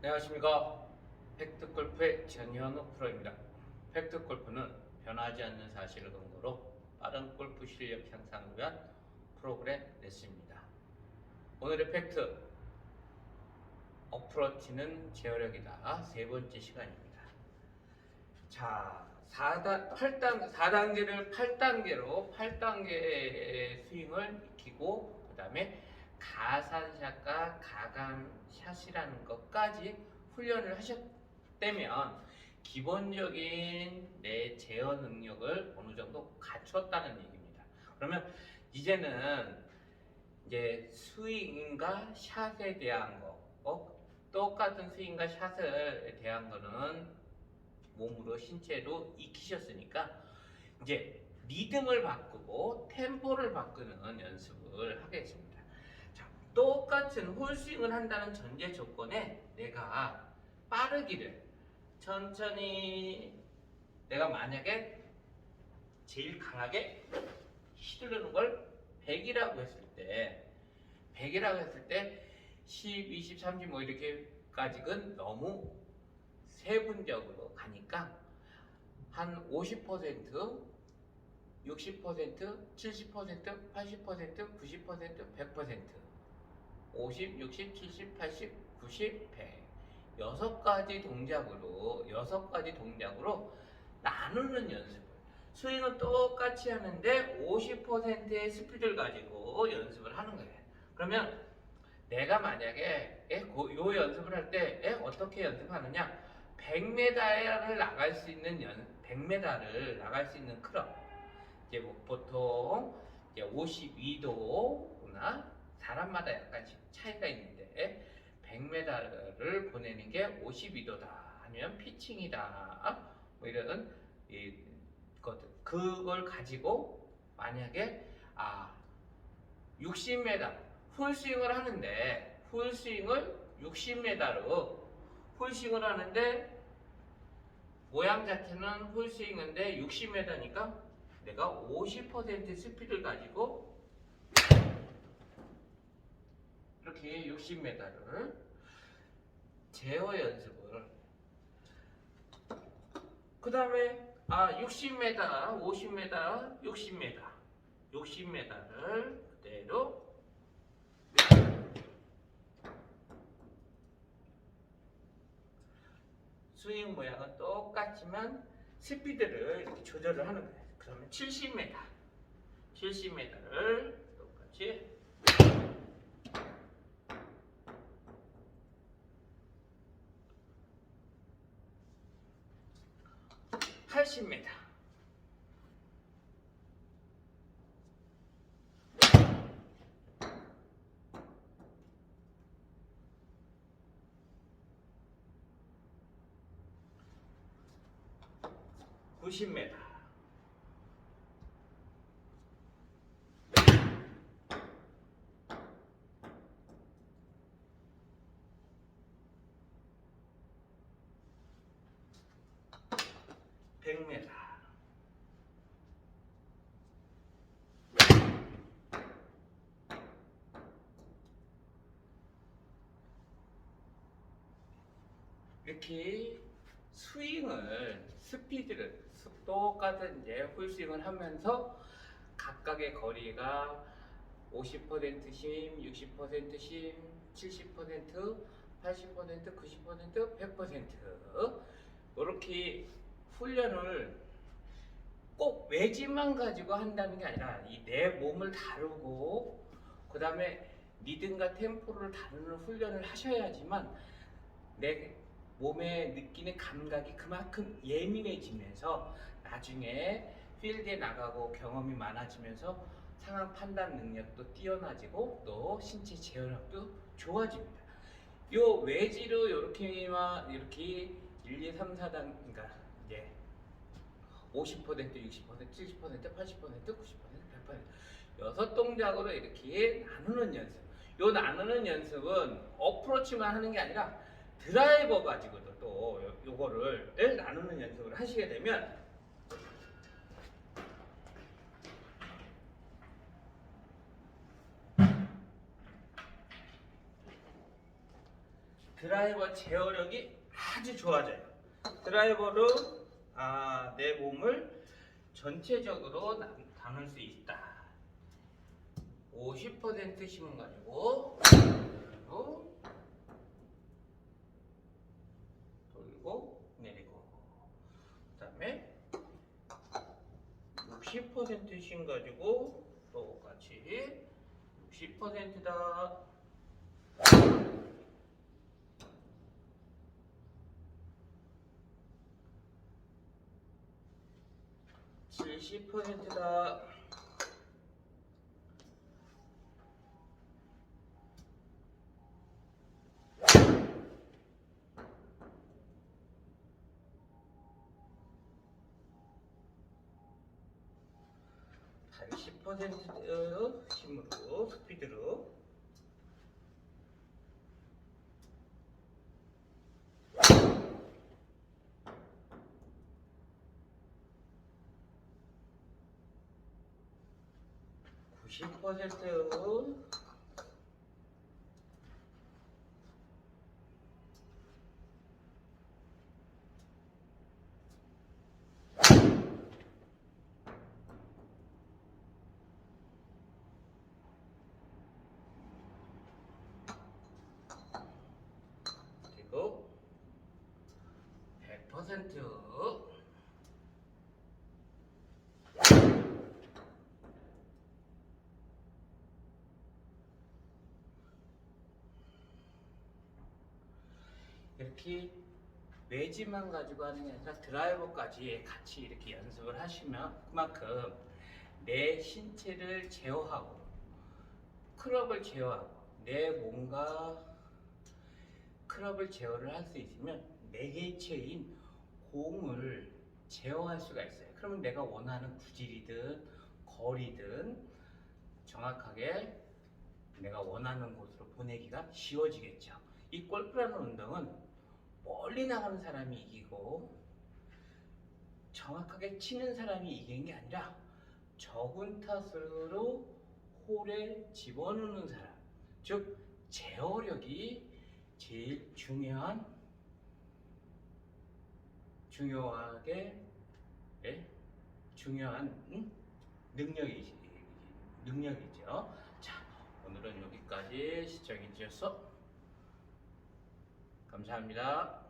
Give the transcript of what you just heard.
안녕하십니까. 팩트골프의 전현우 프로입니다. 팩트골프는 변하지 않는 사실을 근거로 빠른 골프 실력 향상을 위한 프로그램 레슨입니다. 오늘의 팩트 어프로치는 제어력이다. 세 번째 시간입니다. 자 4단, 8단, 4단계를 8단계로 8단계의 스윙을 익히고 그 다음에 가산샷과 가간샷이라는 것까지 훈련을 하셨다면 기본적인 내 제어 능력을 어느 정도 갖췄다는 얘기입니다. 그러면 이제는 이제 스윙과 샷에 대한 거, 어? 똑같은 스윙과 샷에 대한 거는 몸으로 신체로 익히셨으니까 이제 리듬을 바꾸고 템포를 바꾸는 연습을 하겠습니다. 자, 똑같은 홀스윙을 한다는 전제 조건에 내가 빠르기를 천천히 내가 만약에 제일 강하게 휘두르는 걸 100이라고 했을 때 100이라고 했을 때 10, 20, 30 뭐 이렇게까지는 너무 세분적으로 가니까 한 50%, 60%, 70%, 80%, 90%, 100% 50, 60, 70, 80, 90, 100 여섯 가지 동작으로 여섯 가지 동작으로 나누는 연습을. 스윙은 똑같이 하는데 50%의 스피드를 가지고 연습을 하는 거예요. 그러면 내가 만약에 에, 고- 요 연습을 할 때 어떻게 연습하느냐? 100m를 나갈 수 있는 연 100m를 나갈 수 있는 클럽. 이제 뭐 보통 이제 52도나 사람마다 약간씩 차이가 있는데 100m를 보내는 게 52도다 아니면 피칭이다. 뭐 이런 이 것들 그걸 가지고 만약에 아 60m 풀스윙을 하는데 풀스윙을 60m로 풀스윙을 하는데 모양 자체는 풀스윙인데 60m니까 내가 50% 스피드를 가지고 이렇게 60m를 제어 연습을. 그 다음에 아 60m, 50m, 60m 60m를 그대로 스윙 모양은 똑같지만 스피드를 이렇게 조절을 하는 거예요. 그러면 70m, 70m를 똑같이 80m. 구십 m 100m. 이렇게 스윙을 스피드를 똑같은 이제 풀스윙을 하면서 각각의 거리가 50% 심, 60% 심, 70%, 80%, 90%, 100% 이렇게 훈련을 꼭 외지만 가지고 한다는 게 아니라 이 내 몸을 다루고 그 다음에 리듬과 템포를 다루는 훈련을 하셔야지만 내 몸에 느끼는 감각이 그만큼 예민해지면서 나중에 필드에 나가고 경험이 많아지면서 상황 판단 능력도 뛰어나지고 또 신체 제어력도 좋아집니다. 요 외지로 이렇게만 이렇게 1, 2, 3, 4단 그러니까 이제 50%, 60%, 70%, 80%, 90%, 100% 여섯 동작으로 이렇게 나누는 연습. 요 나누는 연습은 어프로치만 하는 게 아니라 드라이버 가지고도 또 요- 요거를 을 나누는 연습을 하시게 되면 드라이버 제어력이 아주 좋아져요. 드라이버로 아, 내 몸을 전체적으로 나- 담을 수 있다. 50% 힘을 가지고 돌고 내리고 그 다음에 60%씩 가지고 똑같이 60%다. 칠십 퍼센트다. 팔십 퍼센트 힘으로 스피드로 90%의 그리고 100% 이렇게 외지만 가지고 하는 게 아니라 드라이버까지 같이 이렇게 연습을 하시면 그만큼 내 신체를 제어하고 클럽을 제어하고 내 몸과 클럽을 제어를 할 수 있으면 네 개체인 공을 제어할 수가 있어요. 그러면 내가 원하는 구질이든 거리든 정확하게 내가 원하는 곳으로 보내기가 쉬워지겠죠. 이 골프라는 운동은 멀리 나가는 사람이 이기고 정확하게 치는 사람이 이기는 게 아니라 적은 타수로 홀에 집어넣는 사람, 즉 제어력이 제일 중요한 중요하게 예? 중요한 음? 능력이 능력이죠. 자 오늘은 여기까지 시청해 주셔서 감사합니다.